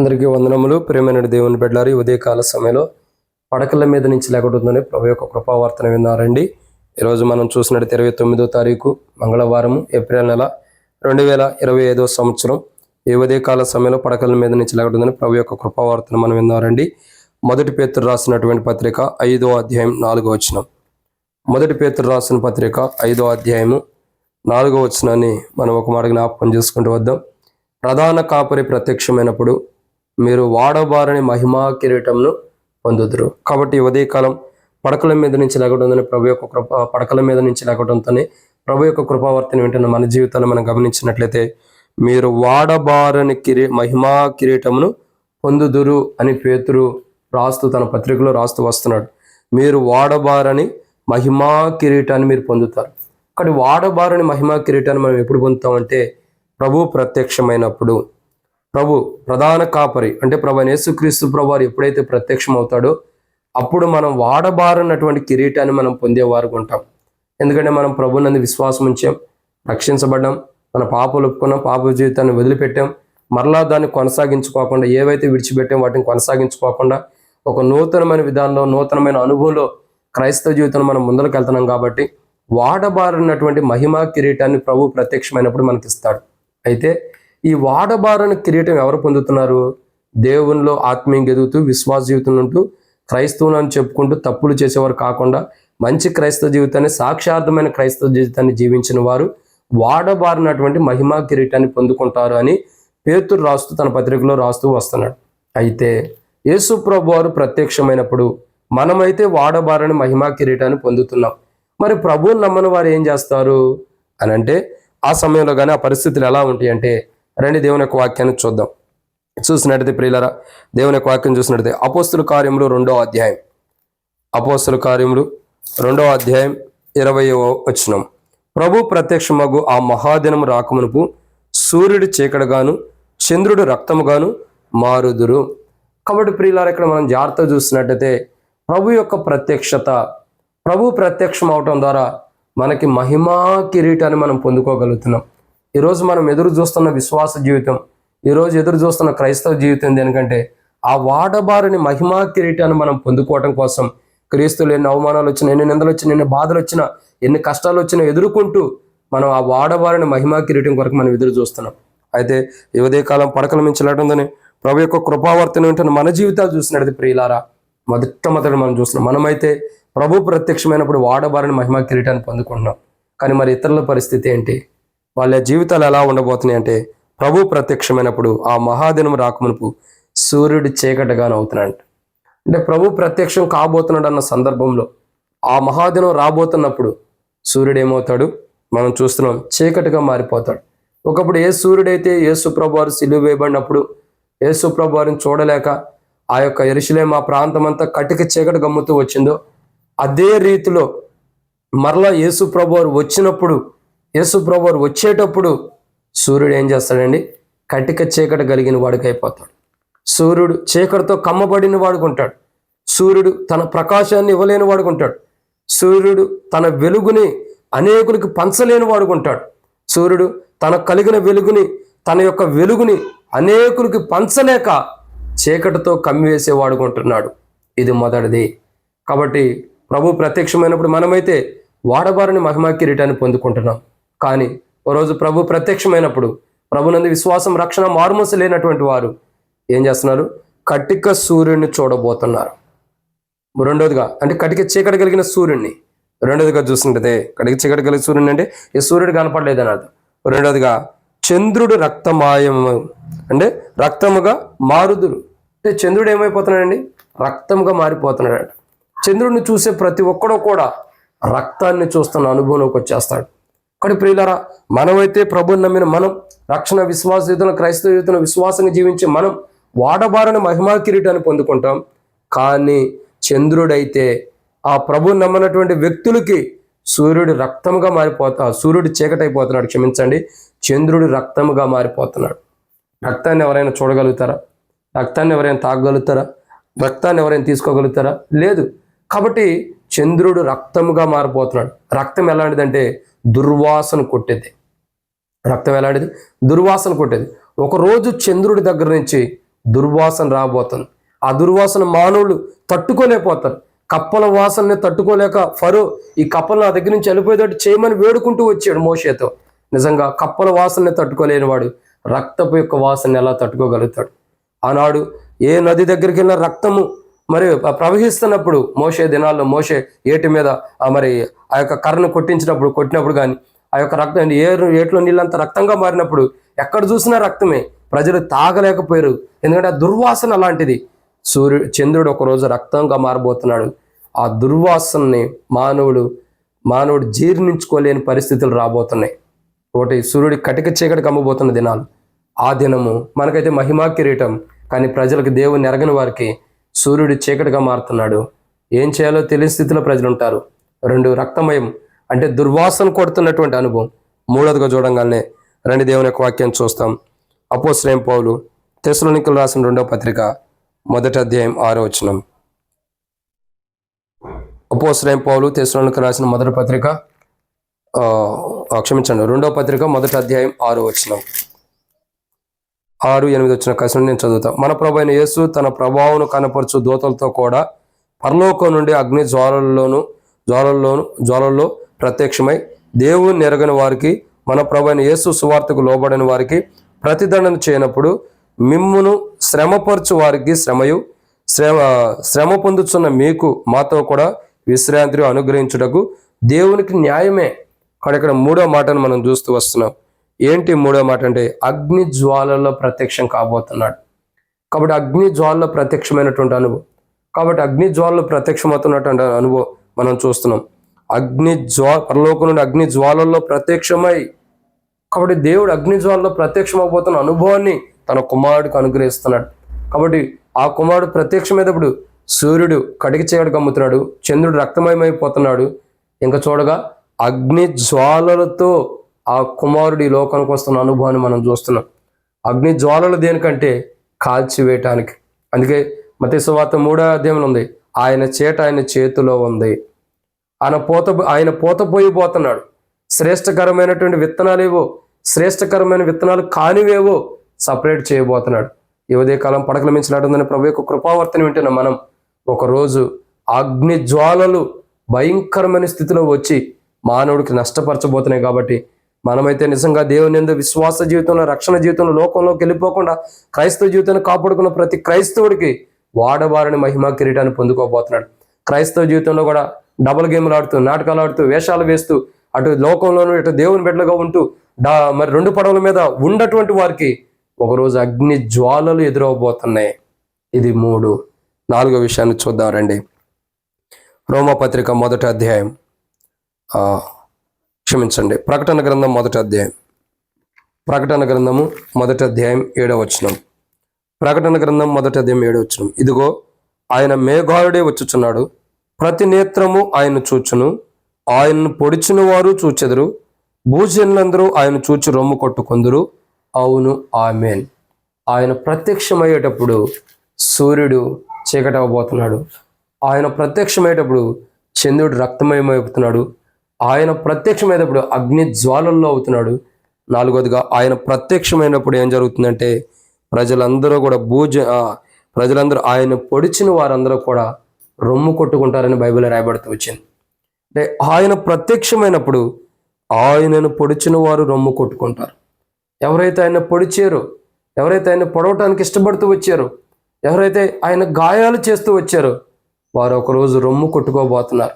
అందరికీ వందనములు. ప్రేమైన దేవుని బిడ్డారు ఉదయకాల సమయంలో పడకల మీద నుంచి లేకుంటుందని ప్రభు యొక్క కృపావార్తన విన్నారండి. ఈరోజు మనం చూసినట్టు ఇరవై తొమ్మిదో తారీఖు మంగళవారం ఏప్రిల్ నెల రెండు వేల ఇరవై ఐదో సంవత్సరం. ఈ ఉదయకాల సమయంలో పడకల మీద నుంచి లేకుంటుందని ప్రభు యొక్క కృపావార్తను మనం విన్నారండి. మొదటి పేతురు రాసినటువంటి పత్రిక ఐదో అధ్యాయం నాలుగో వచనం. మొదటి పేతురు రాసిన పత్రిక ఐదో అధ్యాయము నాలుగో వచనాన్ని మనం ఒక మాట జ్ఞాపకం చేసుకుంటూ వద్దాం. ప్రధాన కాపరి ప్రత్యక్షమైనప్పుడు మీరు వాడబారని మహిమా కిరీటంను పొందుదురు. కాబట్టి ఉదయకాలం పడకల మీద నుంచి లేకటంతోనే ప్రభు యొక్క కృప పడకల మీద నుంచి లేకటంతోనే ప్రభు యొక్క కృపావర్తన వింటున్న మన జీవితాన్ని మనం గమనించినట్లయితే మీరు వాడబారని కిరీ మహిమా కిరీటమును పొందుదురు అని పేతురు రాస్తూ తన పత్రికలో రాస్తూ వస్తున్నాడు. మీరు వాడబారని మహిమా కిరీటాన్ని మీరు పొందుతారు. కానీ వాడబారని మహిమా కిరీటాన్ని మనం ఎప్పుడు పొందుతామంటే ప్రభు ప్రత్యక్షమైనప్పుడు. ప్రభు ప్రధాన కాపరి అంటే ప్రభు యేసుక్రీస్తు ప్రభు ఎప్పుడైతే ప్రత్యక్షం అవుతాడో అప్పుడు మనం వాడబారనటువంటి కిరీటాన్ని మనం పొందేవారు ఉంటాం. ఎందుకంటే మనం ప్రభునందు విశ్వాసం ఉంచాం రక్షించబడ్డాం మన పాపలు ఒప్పుకున్నాం పాప జీవితాన్ని వదిలిపెట్టాం మరలా దాన్ని కొనసాగించుకోకుండా ఏవైతే విడిచిపెట్టాం వాటిని కొనసాగించుకోకుండా ఒక నూతనమైన విధానంలో నూతనమైన అనుభవంలో క్రైస్తవ జీవితంలో మనం ముందరకు వెళ్తున్నాం కాబట్టి వాడబారినటువంటి మహిమా కిరీటాన్ని ప్రభు ప్రత్యక్షమైనప్పుడు మనకి ఇస్తాడు అయితే ఈ వాడబారని కిరీటం ఎవరు పొందుతున్నారు? దేవునిలో ఆత్మీయంగా ఎదుగుతూ విశ్వాస జీవితం ఉంటూ క్రైస్తవులు అని చెప్పుకుంటూ తప్పులు చేసేవారు కాకుండా మంచి క్రైస్తవ జీవితాన్ని సాక్షార్థమైన క్రైస్తవ జీవితాన్ని జీవించిన వారు వాడబారినటువంటి మహిమా కిరీటాన్ని పొందుకుంటారు అని పేతురు రాస్తూ తన పత్రికలో రాస్తూ వస్తున్నాడు. అయితే యేసు ప్రభు వారు ప్రత్యక్షమైనప్పుడు మనమైతే వాడబారని మహిమా కిరీటాన్ని పొందుతున్నాం. మరి ప్రభువుని నమ్మని వారు ఏం చేస్తారు? అని అంటే ఆ సమయంలో కానీ ఆ పరిస్థితులు ఎలా ఉంటాయి అంటే రండి దేవుని యొక్క వాక్యాన్ని చూద్దాం. చూసినట్టయితే ప్రియులరా దేవుని యొక్క వాక్యం చూసినట్టయితే అపోస్తుల కార్యములు రెండో అధ్యాయం. అపోస్తుల కార్యములు రెండో అధ్యాయం ఇరవై వచనం. ప్రభు ప్రత్యక్షమగు ఆ మహాదినం రాకమునుపు సూర్యుడు చీకటిగాను చంద్రుడు రక్తముగాను మారుదురు. కాబట్టి ప్రియులారా ఇక్కడ మనం జాగ్రత్త చూసినట్టయితే ప్రభు యొక్క ప్రత్యక్షత ప్రభు ప్రత్యక్షం అవటం ద్వారా మనకి మహిమా కిరీటాన్ని మనం పొందుకోగలుగుతున్నాం. ఈరోజు మనం ఎదురు చూస్తున్న విశ్వాస జీవితం ఈరోజు ఎదురు చూస్తున్న క్రైస్తవ జీవితం దేనికంటే ఆ వాడబారిని మహిమా కిరీటాన్ని మనం పొందుకోవటం కోసం క్రీస్తులు ఎన్ని అవమానాలు వచ్చినా ఎన్ని నిందలు వచ్చినా ఎన్ని బాధలు వచ్చినా ఎన్ని కష్టాలు వచ్చినా ఎదుర్కొంటూ మనం ఆ వాడబారిని మహిమా కిరీటం కొరకు మనం ఎదురు చూస్తున్నాం. అయితే ఈ కాలం పడకల మించలేటుందని ప్రభు యొక్క కృపావర్తన ఏంటని మన జీవితాలు చూసినది ప్రియులారా మొదట మనం చూస్తున్నాం. మనమైతే ప్రభు ప్రత్యక్షమైనప్పుడు వాడబారిని మహిమా కిరీటాన్ని పొందుకుంటున్నాం. కానీ మరి ఇతరుల పరిస్థితి ఏంటి? వాళ్ళ జీవితాలు ఎలా ఉండబోతున్నాయి అంటే ప్రభు ప్రత్యక్షమైనప్పుడు ఆ మహాదినం రాకమునుపు సూర్యుడు చీకటిగాను అవుతున్నాడు. అంటే ప్రభు ప్రత్యక్షం కాబోతున్నాడు అన్న సందర్భంలో ఆ మహాదినం రాబోతున్నప్పుడు సూర్యుడు ఏమవుతాడు మనం చూస్తున్నాం చీకటిగా మారిపోతాడు. ఒకప్పుడు ఏ సూర్యుడైతే యేసుప్రభు వారు సిలువ వేయబడినప్పుడు యేసుప్రభు వారిని చూడలేక ఆ యొక్క ఎరుసలేం ఆ ప్రాంతం అంతా కటిక చీకటి గమ్ముతూ వచ్చిందో అదే రీతిలో మరలా యేసుప్రభు వారు వచ్చినప్పుడు యేసు ప్రభువారు వచ్చేటప్పుడు సూర్యుడు ఏం చేస్తాడండి? కటిక చీకట కలిగిన వాడికి అయిపోతాడు సూర్యుడు చీకటితో కమ్మబడిన వాడుకుంటాడు. సూర్యుడు తన ప్రకాశాన్ని ఇవ్వలేని వాడుకుంటాడు. సూర్యుడు తన వెలుగుని అనేకులకి పంచలేని వాడుకుంటాడు. సూర్యుడు తన కలిగిన వెలుగుని తన యొక్క వెలుగుని అనేకులకి పంచలేక చీకటితో కమ్మివేసే వాడుకుంటున్నాడు. ఇది మొదటిది. కాబట్టి ప్రభు ప్రత్యక్షమైనప్పుడు మనమైతే వాడబారిని మహిమా కిరీటాన్ని పొందుకుంటున్నాం. కానీ ఒకరోజు ప్రభు ప్రత్యక్షమైనప్పుడు ప్రభునందు విశ్వాసం రక్షణ మారుమూస లేనటువంటి వారు ఏం చేస్తున్నారు? కటిక సూర్యుడిని చూడబోతున్నారు. రెండోదిగా అంటే కటిక చీకటి కలిగిన సూర్యుడిని రెండోదిగా చూస్తుంటే కటిక చీకటి కలిగిన సూర్యుడిని అంటే ఈ సూర్యుడు కనపడలేదు అని అర్థం. రెండోదిగా చంద్రుడు రక్తమాయము అంటే రక్తముగా మారుదురు. అంటే చంద్రుడు ఏమైపోతున్నాడండి? రక్తముగా మారిపోతున్నాడు చంద్రుడిని చూసే ప్రతి ఒక్కడూ కూడా రక్తాన్ని చూస్తున్న అనుభవంలోకి వచ్చేస్తాడు. కానీ ప్రియులరా? మనమైతే ప్రభుని నమ్మిన మనం రక్షణ విశ్వాస జీవితంలో క్రైస్తవ జీవితంలో విశ్వాసంగా జీవించే మనం వాడబారిన మహిమా కిరీటాన్ని పొందుకుంటాం. కానీ చంద్రుడైతే ఆ ప్రభు నమ్మనటువంటి వ్యక్తులకి సూర్యుడు రక్తముగా మారిపోతా సూర్యుడు చీకటైపోతున్నాడు. క్షమించండి చంద్రుడు రక్తముగా మారిపోతున్నాడు. రక్తాన్ని ఎవరైనా చూడగలుగుతారా? రక్తాన్ని ఎవరైనా తాగగలుగుతారా? రక్తాన్ని ఎవరైనా తీసుకోగలుగుతారా? లేదు. కాబట్టి చంద్రుడు రక్తముగా మారిపోతున్నాడు. రక్తం ఎలాంటిదంటే దుర్వాసన కొట్టేది. రక్తం వేలాడేది దుర్వాసన కొట్టేది. ఒకరోజు చంద్రుడి దగ్గర నుంచి దుర్వాసన రాబోతుంది. ఆ దుర్వాసన మానవులు తట్టుకోలేకపోతారు. కప్పల వాసనని తట్టుకోలేక ఫరో ఈ కప్పలు నా దగ్గర నుంచి వెళ్ళిపోయేటట్టు చేయమని వేడుకుంటూ వచ్చాడు మోషేతో. నిజంగా కప్పల వాసనని తట్టుకోలేని వాడు రక్తపు యొక్క వాసన ఎలా తట్టుకోగలుగుతాడు? ఆనాడు ఏ నది దగ్గరికి వెళ్ళిన రక్తము మరి ప్రవహిస్తున్నప్పుడు మోసే దినాల్లో మోసే ఏటి మీద మరి ఆ యొక్క కర్రను కొట్టించినప్పుడు కొట్టినప్పుడు కానీ ఆ యొక్క రక్తం ఏరు ఏట్లో నీళ్ళంతా రక్తంగా మారినప్పుడు ఎక్కడ చూసినా రక్తమే. ప్రజలు తాగలేకపోయారు. ఎందుకంటే ఆ దుర్వాసన అలాంటిది సూర్యుడు చంద్రుడు ఒకరోజు రక్తంగా మారబోతున్నాడు. ఆ దుర్వాసనని మానవుడు మానవుడు జీర్ణించుకోలేని పరిస్థితులు రాబోతున్నాయి. ఒకటి సూర్యుడి కటిక చీకటి కమ్మబోతున్న దినాలు. ఆ దినము మనకైతే మహిమా కిరీటం. కానీ ప్రజలకు దేవుని ఎరగని వారికి సూర్యుడు చీకటిగా మారుతున్నాడు. ఏం చేయాలో తెలియని స్థితిలో ప్రజలు ఉంటారు రెండు రక్తమయం అంటే దుర్వాసన కొడుతున్నటువంటి అనుభవం. మూడోదిగా చూడంగానే రెండు దేవుని యొక్క వాక్యం చూస్తాం. అపోశ్రయం పౌలు తెసలోనికలు రాసిన రెండో పత్రిక మొదటి అధ్యాయం ఆరో వచనం. అపోశ్రయం పౌలు తెసలోనికలు రాసిన మొదటి పత్రిక క్షమించండి రెండో పత్రిక మొదటి అధ్యాయం ఆరో వచనం. ఆరు ఎనిమిది వచ్చిన కసిన నేను చదువుతా. మన ప్రభు అయిన యేసు తన ప్రభావం కనపరచు దూతలతో కూడా పరలోకం నుండి అగ్ని జ్వాలల్లోను జ్వాలల్లోను జ్వాలల్లో ప్రత్యక్షమై దేవుని ఎరగని వారికి మన ప్రభు అయిన యేసు సువార్తకు లోబడిన వారికి ప్రతిదండన చేయనప్పుడు మిమ్మును శ్రమపరచు వారికి శ్రమయు శ్రమ శ్రమ పొందుతున్న మీకు మాతో కూడా విశ్రాంతి అనుగ్రహించుటకు దేవునికి న్యాయమే. కానీ ఇక్కడ మూడో మాటను మనం చూస్తూ వస్తున్నాం. ఏంటి మూడో మాట అంటే అగ్ని జ్వాలలో ప్రత్యక్షం కాబోతున్నాడు. కాబట్టి అగ్ని జ్వాలలో ప్రత్యక్షమైనటువంటి అనుభవం. కాబట్టి అగ్ని జ్వాలలో ప్రత్యక్షమవుతున్నటువంటి అనుభవం మనం చూస్తున్నాం. అగ్ని జ్వా పరలోకం నుండి అగ్ని జ్వాలల్లో ప్రత్యక్షమై కాబట్టి దేవుడు అగ్ని జ్వాలలో ప్రత్యక్షమైపోతున్న అనుభవాన్ని తన కుమారుడికి అనుగ్రహిస్తున్నాడు. కాబట్టి ఆ కుమారుడు ప్రత్యక్షమైనప్పుడు సూర్యుడు కటికి చేయడానికి కమ్ముతున్నాడు చంద్రుడు రక్తమయమైపోతున్నాడు. ఇంకా చూడగా అగ్ని జ్వాలలతో ఆ కుమారుడి లోకానికి వస్తున్న అనుభవాన్ని మనం చూస్తున్నాం. అగ్ని జ్వాలలు దేనికంటే కాల్చివేయటానికి అందుకే మత సువార్త మూడో అధ్యాయంలో ఉంది. ఆయన చేట ఆయన చేతిలో ఉంది. ఆయన పోత ఆయన పోత పోతున్నాడు. శ్రేష్టకరమైనటువంటి విత్తనాలు ఏవో శ్రేష్టకరమైన విత్తనాలు కానివేవో సపరేట్ చేయబోతున్నాడు. ఈ ఉదయకాలం పడకల మించినట్టుందని ప్రభు యొక్క కృపావర్తని వింటున్న మనం. ఒకరోజు అగ్ని జ్వాలలు భయంకరమైన స్థితిలో వచ్చి మానవుడికి నష్టపరచబోతున్నాయి కాబట్టి మనమైతే నిజంగా దేవుని ఎందు విశ్వాస జీవితంలో రక్షణ జీవితంలో లోకంలోకి వెళ్ళిపోకుండా క్రైస్తవ జీవితాన్ని కాపాడుకున్న ప్రతి క్రైస్తవుడికి వాడవారిని మహిమా కిరీటాన్ని పొందుకోబోతున్నాడు. క్రైస్తవ జీవితంలో కూడా డబుల్ గేమ్లు ఆడుతూ నాటకాలు ఆడుతూ వేషాలు వేస్తూ అటు లోకంలోనూ ఇటు దేవుని బిడ్డలుగా ఉంటూ డా మరి రెండు పడవల మీద ఉన్నటువంటి వారికి ఒకరోజు అగ్ని జ్వాలలు ఎదురవబోతున్నాయి. ఇది మూడు. నాలుగో విషయాన్ని చూద్దాం రండి. రోమపత్రిక మొదటి అధ్యాయం. క్షమించండి. ప్రకటన గ్రంథం మొదటి అధ్యాయం. ప్రకటన గ్రంథము మొదటి అధ్యాయం ఏడవ వచనం. ప్రకటన గ్రంథం మొదటి అధ్యాయం ఏడవ వచనం. ఇదిగో ఆయన మేఘారుడే వచ్చుచున్నాడు. ప్రతి నేత్రము ఆయన చూచును. ఆయన్ను పొడిచిన వారు చూచెదరు. భూజనులందరూ ఆయన చూచి రొమ్ము కొట్టుకుందరు. అవును ఆమెన్. ఆయన ప్రత్యక్షమయ్యేటప్పుడు సూర్యుడు చీకటవబోతున్నాడు. ఆయన ప్రత్యక్షమయ్యేటప్పుడు చంద్రుడు రక్తమయమవుతున్నాడు. ఆయన ప్రత్యక్షమైనప్పుడు అగ్ని జ్వాలల్లో అవుతున్నాడు. నాలుగోదిగా ఆయన ప్రత్యక్షమైనప్పుడు ఏం జరుగుతుందంటే ప్రజలందరూ కూడా భూజ ప్రజలందరూ ఆయన పొడిచిన వారందరూ కూడా రొమ్ము కొట్టుకుంటారని బైబిల్ రాయబడుతూ వచ్చింది. అంటే ఆయన ప్రత్యక్షమైనప్పుడు ఆయనను పొడిచిన వారు రొమ్ము కొట్టుకుంటారు. ఎవరైతే ఆయన పొడిచారో ఎవరైతే ఆయన పొడవటానికి ఇష్టపడుతూ వచ్చారో ఎవరైతే ఆయన గాయాలు చేస్తూ వచ్చారో వారు ఒకరోజు రొమ్ము కొట్టుకోబోతున్నారు.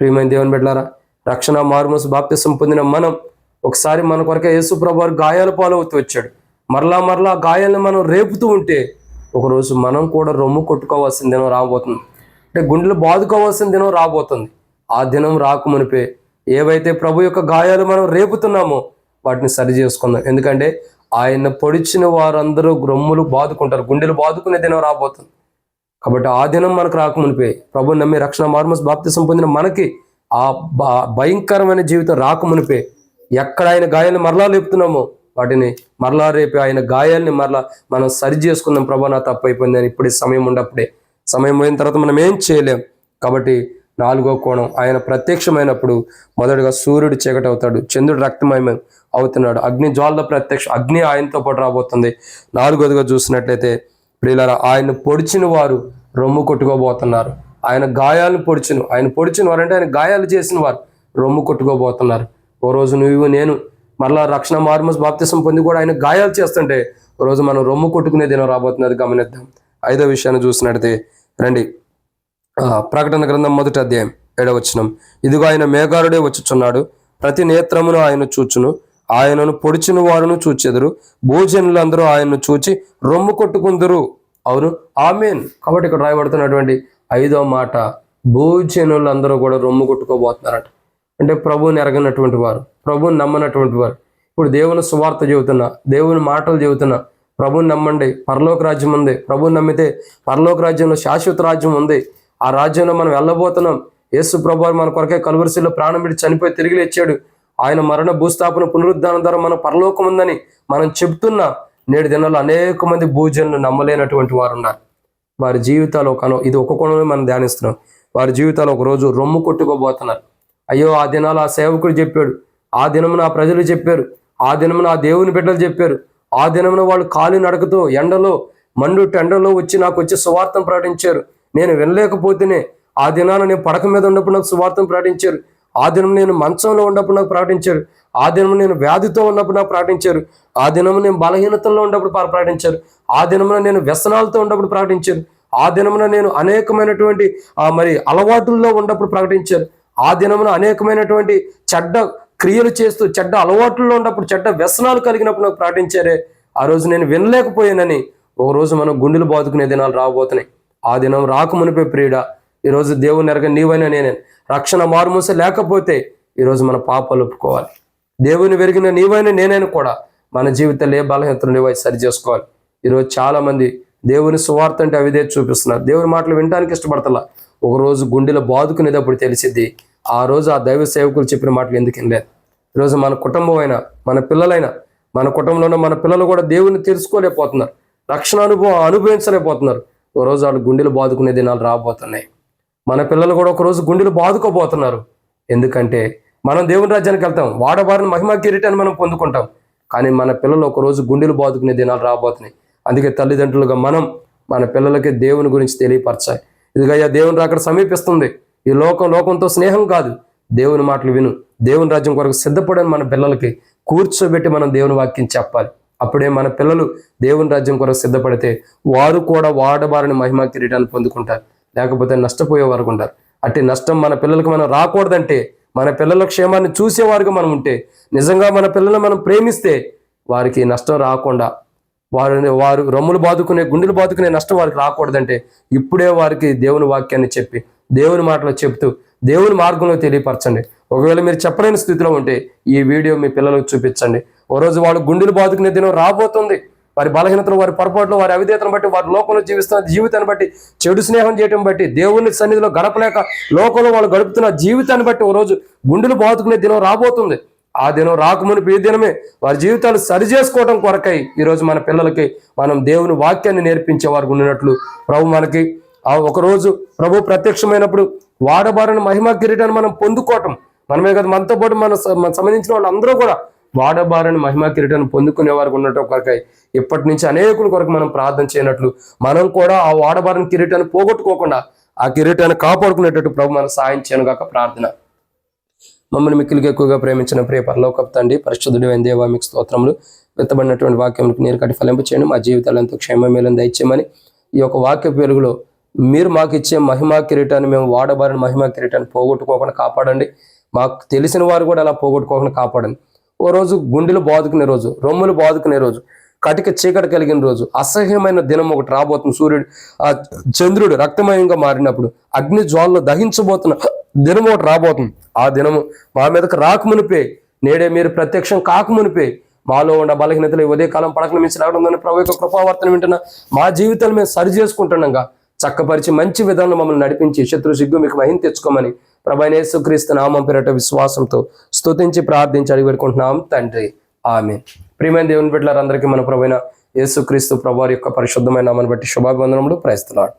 ప్రియమైన దేవుని బిడ్డలారా రక్షణ మార్మస్ బాప్తిసం పొందిన మనం ఒకసారి మన కొరకే యేసు ప్రభు వారు గాయాల పాలవుతూ వచ్చాడు. మరలా మరలా గాయాలను మనం రేపుతూ ఉంటే ఒకరోజు మనం కూడా రొమ్ము కొట్టుకోవాల్సిన దినం రాబోతుంది. అంటే గుండెలు బాదుకోవాల్సిన దినం రాబోతుంది. ఆ దినం రాకమునిపే ఏవైతే ప్రభు యొక్క గాయాలు మనం రేపుతున్నామో వాటిని సరి చేసుకుందాం. ఎందుకంటే ఆయన పొడిచిన వారందరూ గ్రొమ్ములు బాదుకుంటారు. గుండెలు బాదుకునే దినం రాబోతుంది. కాబట్టి ఆ దినం మనకు రాకమునిపే. ప్రభు నమ్మి రక్షణ మార్మస్ బాప్తిసం పొందిన మనకి ఆ భ- భయంకరమైన జీవితం రాకమునిపే ఎక్కడ ఆయన గాయాలను మరలా లేపుతున్నామో వాటిని మరలా రేపు ఆయన గాయాల్ని మరలా మనం సరి చేసుకుందాం ప్రభా నా తప్పు అయిపోయింది అని ఇప్పుడే సమయం ఉండప్పుడే సమయం పోయిన తర్వాత మనం ఏం చేయలేం? కాబట్టి నాలుగో కోణం ఆయన ప్రత్యక్షమైనప్పుడు మొదటగా సూర్యుడు చీకటి అవుతాడు చంద్రుడు రక్తమయం అవుతున్నాడు అగ్ని జ్వాల ప్రత్యక్ష అగ్ని ఆయనతో పాటు రాబోతుంది. నాలుగోదిగా చూసినట్లయితే ప్రియులారా ఆయన పొడిచిన వారు రొమ్ము కొట్టుకోబోతున్నారు. ఆయన గాయాలను పొడిచిన ఆయన పొడిచిన వారు అంటే ఆయన గాయాలు చేసిన వారు రొమ్ము కొట్టుకోబోతున్నారు. ఓ రోజు నువ్వు నేను మరలా రక్షణ మార్మస్ బాప్తిసం పొంది కూడా ఆయన గాయాలు చేస్తుంటే ఓ రోజు మనం రొమ్ము కొట్టుకునే దినం రాబోతున్నది గమనిద్దాం. ఐదో విషయాన్ని చూసినట్టే రండి. ప్రకటన గ్రంథం మొదటి అధ్యాయం ఏడవచనం ఇదిగో ఆయన మేఘారుడే వచ్చుచున్నాడు. ప్రతి నేత్రమును ఆయన చూచును. ఆయనను పొడిచిన వారును చూచెదరు. అందరూ ఆయన్ను చూచి రొమ్ము కొట్టుకుందరు. అవును. ఆమెన్. కాబట్టి ఇక్కడ రాయబడుతున్నటువంటి ఐదో మాట భూజనులందరూ కూడా రొమ్ము కొట్టుకోబోతున్నారట. అంటే ప్రభువుని ఎరగనటువంటి వారు ప్రభువుని నమ్మనటువంటి వారు. ఇప్పుడు దేవుని సువార్త చెబుతున్నా దేవుని మాటలు చెబుతున్నా ప్రభువుని నమ్మండి పరలోక రాజ్యం ఉంది. ప్రభుని నమ్మితే పరలోక రాజ్యంలో శాశ్వత రాజ్యం ఉంది. ఆ రాజ్యంలో మనం వెళ్ళబోతున్నాం. యేసు ప్రభు మన కొరకే కలువరిశిలో ప్రాణం విడిచి చనిపోయి తిరిగి లేచాడు. ఆయన మరణ భూస్థాపన పునరుద్ధానం ద్వారా మన పరలోకం ఉందని మనం చెబుతున్నా నేడు దినాల్లో అనేక మంది భూజనులు నమ్మలేనటువంటి వారు ఉన్నారు. వారి జీవితాలు ఒక ఇది ఒక కోణంలో మనం ధ్యానిస్తున్నాం. వారి జీవితాలు ఒక రోజు రొమ్ము కొట్టుకోబోతున్నారు. అయ్యో ఆ దినాలు ఆ సేవకుడు చెప్పాడు. ఆ దినమున ఆ ప్రజలు చెప్పారు. ఆ దినమున ఆ దేవుని బిడ్డలు చెప్పారు. ఆ దినమున వాళ్ళు కాలి నడకతో ఎండలో మండు టెండలో వచ్చి నాకు వచ్చి సువార్థం ప్రకటించారు. నేను వినలేకపోతేనే ఆ దినాన నేను పడక మీద ఉన్నప్పుడు నాకు సువార్థం ప్రకటించారు. ఆ దినం నేను మంచంలో ఉన్నప్పుడు నాకు ప్రకటించారు. ఆ దినం నేను వ్యాధితో ఉన్నప్పుడు నాకు ప్రకటించారు. ఆ దినము నేను బలహీనతల్లో ఉన్నప్పుడు ప్రకటించారు. ఆ దినమున నేను వ్యసనాలతో ఉన్నప్పుడు ప్రకటించారు. ఆ దినమున నేను అనేకమైనటువంటి ఆ మరి అలవాటుల్లో ఉన్నప్పుడు ప్రకటించారు. ఆ దినమున అనేకమైనటువంటి చెడ్డ క్రియలు చేస్తూ చెడ్డ అలవాట్లలో ఉన్నప్పుడు చెడ్డ వ్యసనాలు కలిగినప్పుడు నాకు ప్రకటించారే. ఆ రోజు నేను వినలేకపోయానని. ఒక రోజు మనం గుండెలు బాదుకునే దినాలు రాబోతున్నాయి. ఆ దినం రాకమునిపే ప్రియుడా ఈరోజు దేవుని ఎరగ నీవైనా నేనే. రక్షణ మారుమూస లేకపోతే ఈరోజు మన పాపాలు ఒప్పుకోవాలి. దేవుని వెరిగిన నీవైనా నేనైనా కూడా మన జీవితంలో ఏ బలహీనతలు నీవై సరి చేసుకోవాలి. ఈరోజు చాలా మంది దేవుని సువార్త అంటే అవిదే చూపిస్తున్నారు. దేవుని మాటలు వినడానికి ఇష్టపడతలా. ఒక రోజు గుండెలో బాదుకునేటప్పుడు తెలిసింది ఆ రోజు ఆ దైవ సేవకులు చెప్పిన మాటలు ఎందుకు వినలేదు ఈరోజు మన కుటుంబం అయినా మన పిల్లలైనా మన కుటుంబంలో ఉన్న మన పిల్లలు కూడా దేవుని తెలుసుకోలేకపోతున్నారు. రక్షణ అనుభవం అనుభవించలేకపోతున్నారు. ఓ రోజు వాళ్ళు గుండెలు బాదుకునే దినాలు రాబోతున్నాయి. మన పిల్లలు కూడా ఒకరోజు గుండెలు బాదుకోబోతున్నారు. ఎందుకంటే మనం దేవుని రాజ్యానికి వెళ్తాం. వాడబారిన మహిమా కిరీటాన్ని మనం పొందుకుంటాం. కానీ మన పిల్లలు ఒకరోజు గుండెలు బాదుకునే దినాలు రాబోతున్నాయి. అందుకే తల్లిదండ్రులుగా మనం మన పిల్లలకి దేవుని గురించి తెలియపరచాలి. ఇదిగయ్యా దేవుని రాకడ సమీపిస్తుంది. ఈ లోకం లోకంతో స్నేహం కాదు. దేవుని మాటలు విను. దేవుని రాజ్యం కొరకు సిద్ధపడని మన పిల్లలకి కూర్చోబెట్టి మనం దేవుని వాక్యం చెప్పాలి. అప్పుడే మన పిల్లలు దేవుని రాజ్యం కొరకు సిద్ధపడితే వారు కూడా వాడబారిన మహిమా కిరీటాన్ని పొందుకుంటారు. లేకపోతే నష్టపోయే వరకు ఉంటారు. అట్టి నష్టం మన పిల్లలకు మనం రాకూడదంటే మన పిల్లల క్షేమాన్ని చూసేవారుగా మనం ఉంటే నిజంగా మన పిల్లలను మనం ప్రేమిస్తే వారికి నష్టం రాకుండా వారిని వారు రొమ్ములు బాదుకునే గుండెలు బాదుకునే నష్టం వారికి రాకూడదంటే ఇప్పుడే వారికి దేవుని వాక్యాన్ని చెప్పి దేవుని మాటలు చెప్తూ దేవుని మార్గంలో తెలియపరచండి. ఒకవేళ మీరు చెప్పలేని స్థితిలో ఉంటే ఈ వీడియో మీ పిల్లలకు చూపించండి. ఓ రోజు వాళ్ళు గుండెలు బాదుకునే దినం రాబోతుంది. వారి బలహీనతలు వారి పొరపాట్లు వారి అవిధేతను బట్టి వారి లోకంలో జీవిస్తున్న జీవితాన్ని బట్టి చెడు స్నేహం చేయటం బట్టి దేవుని సన్నిధిలో గడపలేక లోకంలో వాళ్ళు గడుపుతున్న జీవితాన్ని బట్టి ఓ రోజు గుండెలు బాదుకునే దినం రాబోతుంది. ఆ దినం రాకమునిపి ఈ దినమే వారి జీవితాలు సరి చేసుకోవటం కొరకై ఈరోజు మన పిల్లలకి మనం దేవుని వాక్యాన్ని నేర్పించే వారికి ఉండినట్లు ప్రభు మనకి ఆ ఒకరోజు ప్రభు ప్రత్యక్షమైనప్పుడు వాడబారిన మహిమా కిరీటాన్ని మనం పొందుకోవటం. మనమే కదా మనతో పాటు మన సంబంధించిన మన సంబంధించిన వాళ్ళందరూ కూడా వాడబారని మహిమా కిరీటాన్ని పొందుకునే వారికి ఉన్నట్టు కొరకై ఇప్పటి నుంచి అనేకుల కొరకు మనం ప్రార్థన చేయనట్లు మనం కూడా ఆ వాడబారని కిరీటాన్ని పోగొట్టుకోకుండా ఆ కిరీటాన్ని కాపాడుకునేటట్టు ప్రభు మనం సాయం చేయను గాక ప్రార్థన. మమ్మల్ని మిక్కిలికి ఎక్కువగా ప్రేమించిన ప్రియ పరలోకపు తండ్రి పరిశుద్ధుడు దేవా మీకు స్తోత్రములు. విత్తబడినటువంటి వాక్యములకు నేను కట్టి ఫలింపు చేయండి. మా జీవితాలు ఎంతో క్షేమమేలను దయచేయమని ఈ యొక్క వాక్య వెలుగులో మీరు మాకు ఇచ్చే మహిమా కిరీటాన్ని మేము వాడబారిన మహిమా కిరీటాన్ని పోగొట్టుకోకుండా కాపాడండి. మాకు తెలిసిన వారు కూడా అలా పోగొట్టుకోకుండా కాపాడండి. ఓ రోజు గుండెలు బాదుకునే రోజు రొమ్ములు బాదుకునే రోజు కటిక చీకటి కలిగిన రోజు అసహ్యమైన దినం ఒకటి రాబోతుంది. సూర్యుడు ఆ చంద్రుడు రక్తమయంగా మారినప్పుడు అగ్ని జ్వాలలో దహించబోతున్న దినం ఒకటి రాబోతుంది. ఆ దినము మా మీదకి రాకమునిపే నేడే మీరు ప్రత్యక్షం కాకమునిపే మాలో ఉన్న బలహీనతలు ఈ ఉదయకాలం పడకల మించి రావడం ప్రభు యొక్క కృపావర్తన వింటున్న మా జీవితాలు మేము సరి చేసుకుంటున్నాగా చక్కపరిచి మంచి విధానం మమ్మల్ని నడిపించి శత్రు సిగ్గు మీకు మహిం తెచ్చుకోమని ప్రభైన క్రీస్తు నామం పేరట విశ్వాసంతో స్తుతించి ప్రార్థించి అడిగి పెట్టుకుంటున్నాం తండ్రి ఆమె ప్రియమైన దేవుని బిడ్డలందరికీ మన ప్రభైన యేసుక్రీస్తు ప్రభు యొక్క పరిశుద్ధమైన నామని బట్టి శుభాభివందనములు. ప్రయత్నాడు